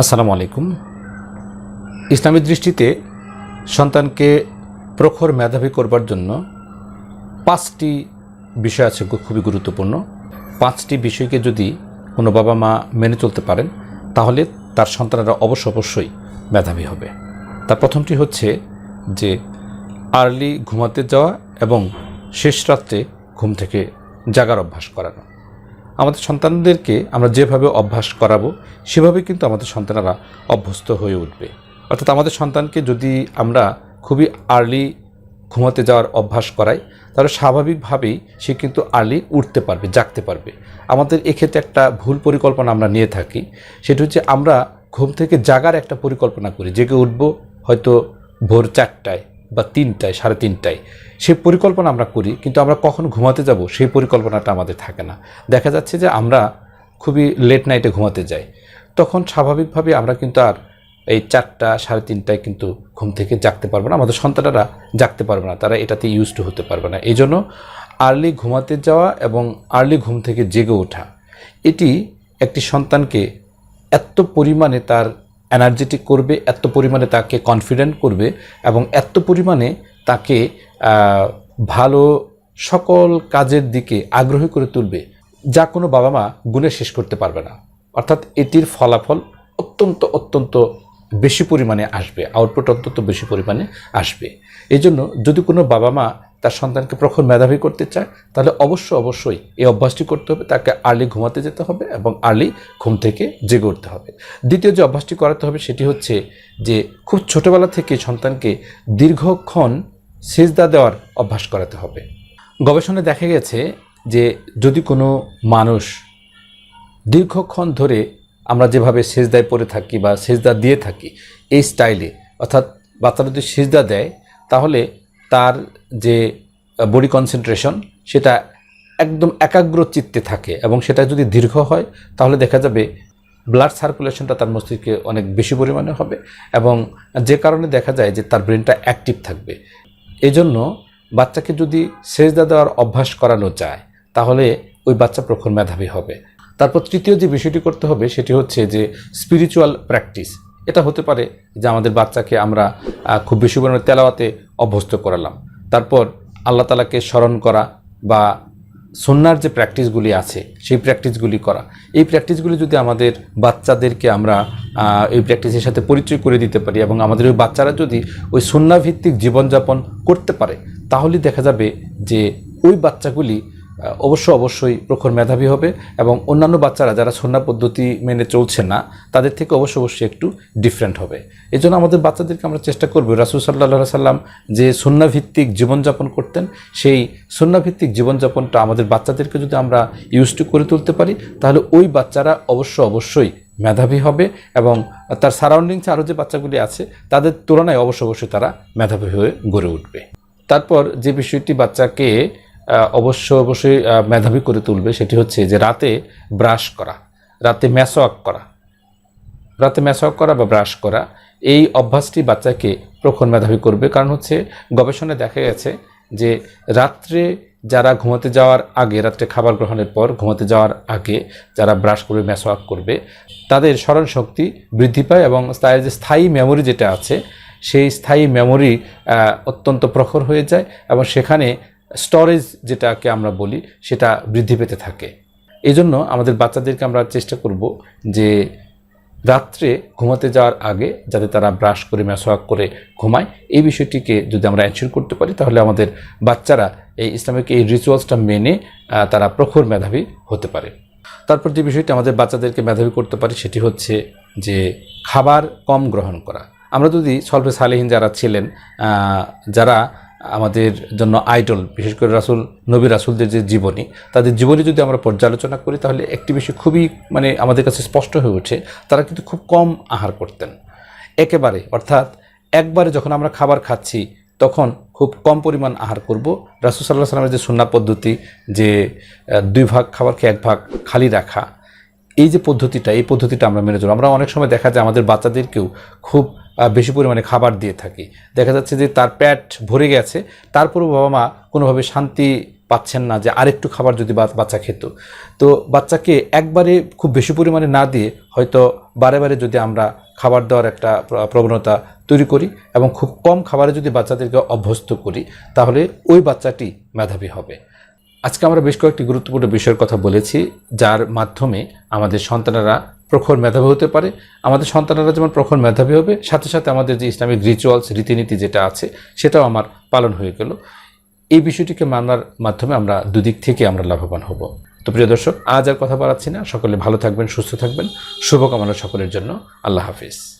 আসসালামু আলাইকুম। ইসলামী দৃষ্টিতে সন্তানকে প্রখর মেধাবী করবার জন্য পাঁচটি বিষয় আছে খুবই গুরুত্বপূর্ণ। পাঁচটি বিষয়কে যদি কোনো বাবা মা মেনে চলতে পারেন, তাহলে তার সন্তানেরা অবশ্য অবশ্যই মেধাবী হবে। তার প্রথমটি হচ্ছে যে আর্লি ঘুমাতে যাওয়া এবং শেষ রাত্রে ঘুম থেকে জাগার অভ্যাস করানো। আমাদের সন্তানদেরকে আমরা যেভাবে অভ্যাস করাবো, সেভাবে কিন্তু আমাদের সন্তানেরা অভ্যস্ত হয়ে উঠবে। অর্থাৎ আমাদের সন্তানকে যদি আমরা খুবই আর্লি ঘুমাতে যাওয়ার অভ্যাস করাই, তাহলে স্বাভাবিকভাবেই সে কিন্তু আর্লি উঠতে পারবে, জাগতে পারবে। আমাদের এক্ষেত্রে একটা ভুল পরিকল্পনা আমরা নিয়ে থাকি, সেটা হচ্ছে আমরা ঘুম থেকে জাগার একটা পরিকল্পনা করি। জেগে উঠবো হয়তো ভোর চারটায় বা তিনটায়, সাড়ে তিনটায়। সেই পরিকল্পনা আমরা করি, কিন্তু আমরা কখন ঘুমাতে যাব সেই পরিকল্পনাটা আমাদের থাকে না। দেখা যাচ্ছে যে আমরা খুবই লেট নাইটে ঘুমাতে যাই। তখন স্বাভাবিকভাবে আমরা কিন্তু আর এই চারটা, সাড়ে তিনটায় কিন্তু ঘুম থেকে জাগতে পারবে না। আমাদের সন্তানেরা জাগতে পারবে না, তারা এটাতে ইউজ টু হতে পারবে না। এই জন্য আর্লি ঘুমাতে যাওয়া এবং আর্লি ঘুম থেকে জেগে ওঠা, এটি একটি সন্তানকে এত পরিমাণে তার এনার্জেটিক করবে, এত পরিমাণে তাকে কনফিডেন্ট করবে এবং এত পরিমাণে তাকে ভালো সকল কাজের দিকে আগ্রহী করে তুলবে, যা কোনো বাবা মা গুণে শেষ করতে পারবে না। অর্থাৎ এটির ফলাফল অত্যন্ত অত্যন্ত বেশি পরিমাণে আসবে আউটপুট অত্যন্ত বেশি পরিমাণে আসবে। এই জন্য যদি কোনো বাবা মা তার সন্তানকে প্রখর মেধাবী করতে চায়, তাহলে অবশ্য অবশ্যই এই অভ্যাসটি করতে হবে, তাকে আর্লি ঘুমাতে যেতে হবে এবং আর্লি ঘুম থেকে জেগে উঠতে হবে। দ্বিতীয় যে অভ্যাসটি করাতে হবে সেটি হচ্ছে যে খুব ছোটোবেলা থেকে সন্তানকে দীর্ঘক্ষণ সেজদা দেওয়ার অভ্যাস করাতে হবে। গবেষণায় দেখা গেছে যে যদি কোনো মানুষ দীর্ঘক্ষণ ধরে আমরা যেভাবে সেজদায় পড়ে থাকি বা সেজদা দিয়ে থাকি, এই স্টাইলে, অর্থাৎ বাচ্চারা যদি সেজদা দেয়, তাহলে তার যে বডি কনসেন্ট্রেশন সেটা একদম একাগ্র চিত্তে থাকে এবং সেটা যদি দীর্ঘ হয়, তাহলে দেখা যাবে ব্লাড সার্কুলেশনটা তার মস্তিষ্কে অনেক বেশি পরিমাণে হবে এবং যে কারণে দেখা যায় যে তার ব্রেনটা অ্যাক্টিভ থাকবে। এই জন্য বাচ্চাকে যদি সেজদা দেওয়ার অভ্যাস করানো যায়, তাহলে ওই বাচ্চা প্রখর মেধাবী হবে। তারপর তৃতীয় যে বিষয়টি করতে হবে, সেটি হচ্ছে যে স্পিরিচুয়াল প্র্যাকটিস এটা হতে পারে যে আমাদের বাচ্চাকে আমরা খুব বেশি পরিমাণে তেলাওয়াতে অভ্যস্ত করালাম। তারপর আল্লাহ তালাকে স্মরণ করা বা সন্ন্যার যে প্র্যাকটিসগুলি আছে, সেই প্র্যাকটিসগুলি করা। এই প্র্যাকটিসগুলি যদি আমাদের বাচ্চাদেরকে আমরা এই প্র্যাকটিসের সাথে পরিচয় করে দিতে পারি এবং আমাদের ওই বাচ্চারা যদি ওই সন্ন্যাভিত্তিক জীবনযাপন করতে পারে, তাহলে দেখা যাবে যে ওই বাচ্চাগুলি অবশ্য অবশ্যই প্রখর মেধাবী হবে এবং অন্যান্য বাচ্চারা যারা সন্না পদ্ধতি মেনে চলছে না, তাদের থেকে অবশ্য অবশ্যই একটু ডিফারেন্ট হবে। এই জন্য আমাদের বাচ্চাদেরকে আমরা চেষ্টা করব, রাসুল সাল্লাহ সাল্লাম যে সন্নাভিত্তিক জীবনযাপন করতেন, সেই সন্নাভিত্তিক জীবনযাপনটা আমাদের বাচ্চাদেরকে যদি আমরা ইউজ টু করে তুলতে পারি, তাহলে ওই বাচ্চারা অবশ্য অবশ্যই মেধাবী হবে এবং তার সারাউন্ডিংসে আরও যে বাচ্চাগুলি আছে, তাদের তুলনায় অবশ্য অবশ্যই তারা মেধাবী হয়ে গড়ে উঠবে। তারপর যে বিষয়টি বাচ্চাকে অবশ্য অবশ্যই মেধাবী করে তুলবে সেটি হচ্ছে যে রাতে ব্রাশ করা, রাতে ম্যাসওয়াক করা, রাতে ম্যাসওয়াক করা বা ব্রাশ করা, এই অভ্যাসটি বাচ্চাকে প্রখর মেধাবী করবে। কারণ হচ্ছে গবেষণায় দেখা গেছে যে রাত্রে যারা ঘুমাতে যাওয়ার আগে, রাত্রে খাবার গ্রহণের পর ঘুমাতে যাওয়ার আগে যারা ব্রাশ করবে ম্যাসওয়াক করবে, তাদের স্মরণ শক্তি বৃদ্ধি পায় এবং তার যে স্থায়ী মেমোরি যেটা আছে, সেই স্থায়ী মেমোরি অত্যন্ত প্রখর হয়ে যায় এবং সেখানে স্টোরেজ যেটাকে আমরা বলি, সেটা বৃদ্ধি পেতে থাকে। এই জন্য আমাদের বাচ্চাদেরকে আমরা চেষ্টা করব যে রাত্রে ঘুমাতে যাওয়ার আগে যাতে তারা ব্রাশ করে মেসওয়াক করে ঘুমায়। এই বিষয়টিকে যদি আমরা অ্যানসিওর করতে পারি, তাহলে আমাদের বাচ্চারা এই ইসলামিক এই রিচুয়ালসটা মেনে তারা প্রখর মেধাবী হতে পারে। তারপর যে বিষয়টি আমাদের বাচ্চাদেরকে মেধাবী করতে পারি, সেটি হচ্ছে যে খাবার কম গ্রহণ করা। আমরা যদি সলভে সালেহীন যারা ছিলেন যারা আমাদের জন্য আইডল, বিশেষ করে রাসুল, নবী রাসুলদের যে জীবনী, তাদের জীবনী যদি আমরা পর্যালোচনা করি, তাহলে একটি বিষয় খুবই মানে আমাদের কাছে স্পষ্ট হয়ে ওঠে তারা কিন্তু খুব কম আহার করতেন। একেবারে, অর্থাৎ একবারে যখন আমরা খাবার খাচ্ছি, তখন খুব কম পরিমাণ আহার করব। রাসুল সাল্লাহ সাল্লামের যে সুন্না পদ্ধতি, যে দুই ভাগ খাবারকে এক ভাগ খালি রাখা, এই যে পদ্ধতিটা, এই পদ্ধতিটা আমরা মেনে চলবো। আমরা অনেক সময় দেখা যায় আমাদের বাচ্চাদেরকেও খুব বেশি পরিমাণে খাবার দিয়ে থাকি। দেখা যাচ্ছে যে তার প্যাট ভরে গেছে, তারপরেও বাবা মা কোনোভাবে শান্তি পাচ্ছেন না যে আরেকটু খাবার যদি বাচ্চা খেত। তো বাচ্চাকে একবারে খুব বেশি পরিমাণে না দিয়ে হয়তো বারে বারে যদি আমরা খাবার দেওয়ার একটা প্রবণতা তৈরি করি এবং খুব কম খাবারে যদি বাচ্চাদেরকে অভ্যস্ত করি, তাহলে ওই বাচ্চাটি মেধাবী হবে। আজকে আমরা বেশ কয়েকটি গুরুত্বপূর্ণ বিষয়ের কথা বলেছি, যার মাধ্যমে আমাদের সন্তানেরা প্রখর মেধাবী হতে পারে। আমাদের সন্তানেরা যেমন প্রখর মেধাবী হবে, সাথে সাথে আমাদের যে ইসলামিক রিচুয়ালস রীতিনীতি যেটা আছে, সেটাও আমার পালন হয়ে গেল। এই বিষয়টিকে মানার মাধ্যমে আমরা দুদিক থেকে আমরা লাভবান হব। তো প্রিয় দর্শক, আজ আর কথা বাড়াচ্ছি না। সকলে ভালো থাকবেন, সুস্থ থাকবেন। শুভকামনা সকলের জন্য। আল্লাহ হাফিজ।